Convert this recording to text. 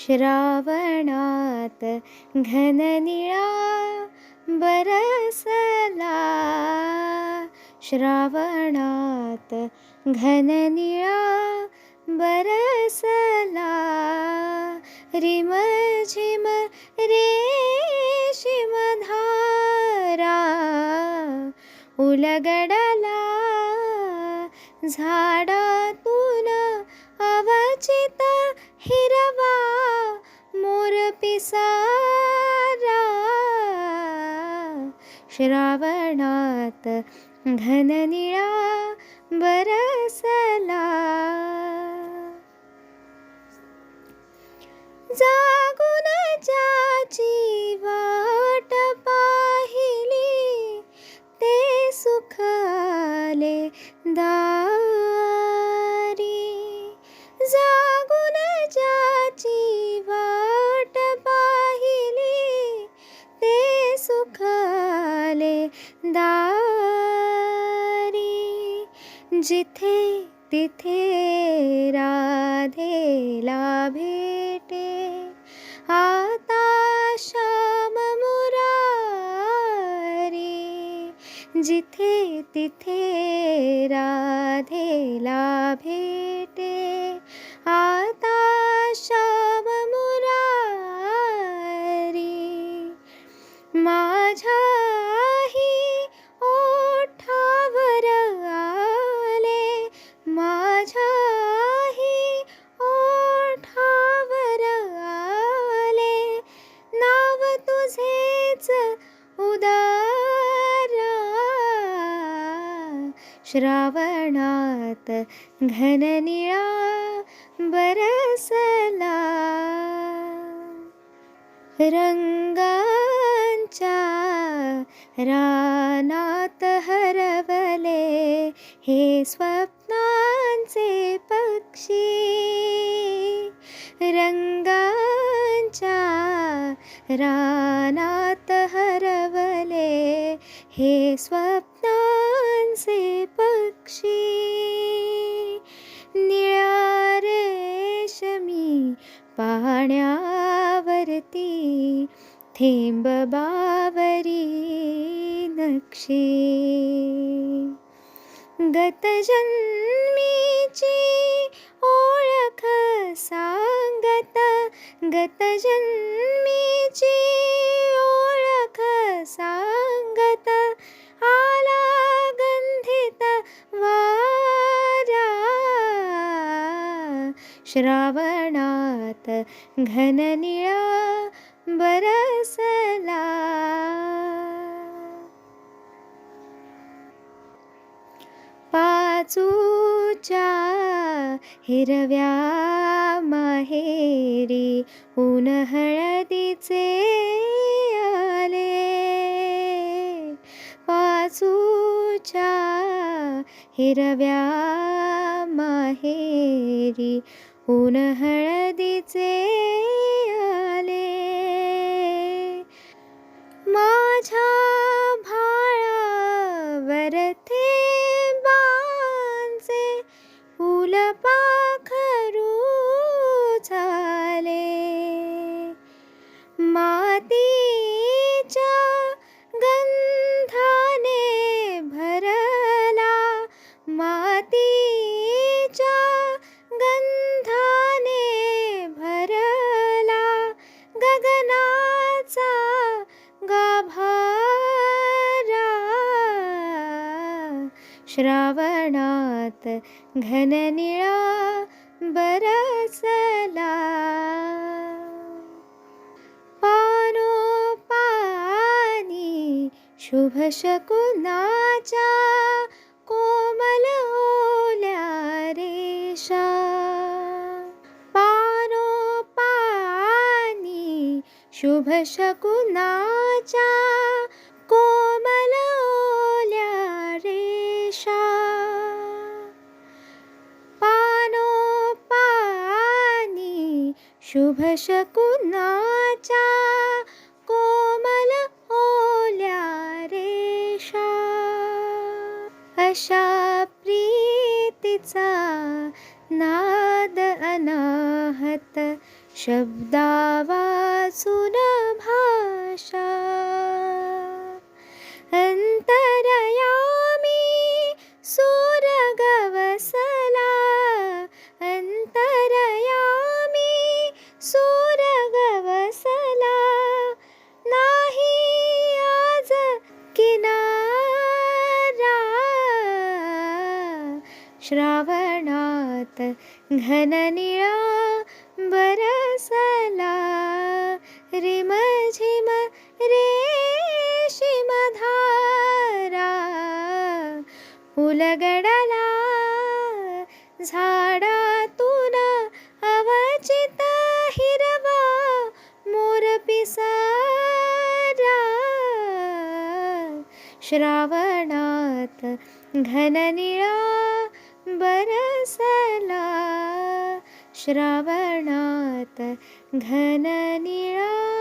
श्रावणात घननिळा बरसला. श्रावणात घननिळा बरसला. रिम झिम रेशीम धारा उलगडला. झाडातून अवचित हिरवा मोर पिसारा. श्रावणात घननिळा बरसला. जागून जाची जिथे तिथे राधेला भेटे आता श्याम मुरारी जिथे तिथे राधेला भेटे श्रावणात घननिळा बरसला. रंगांच्या रानात हरवले हे स्वप्नांचे पक्षी. रंगांच्या रानात हरवले हे स्वप्न पाण्यावरती थेंब बावरी नक्षी. गतजन्मीची ओळख सांगत गतजन्मीची ओळख सांगत आला गंधित वारा. आता घन निळा बरसला. पाचूच्या हिरव्या माहेरी ऊन हळदीचे आले. पाचूच्या हिरव्या माहेरी ऊन हळदीचे आले. श्रावणात घननिळा बरसला. पानी शुभ शकुनाचा कोमल ओल्या रेषा. पानी शुभ शुभ शकुनाच्या कोमल ओल्या रेषा. अशा प्रीतीचा नाद अनाहत शब्दा वाचून श्रावणात घननिळा बरसला रिमझिम रेशीम धारा उलगडला झाडातून अवचित हिरवा मोर पिसारा. श्रावणात घननिळा बरसला श्रावणात घन निळा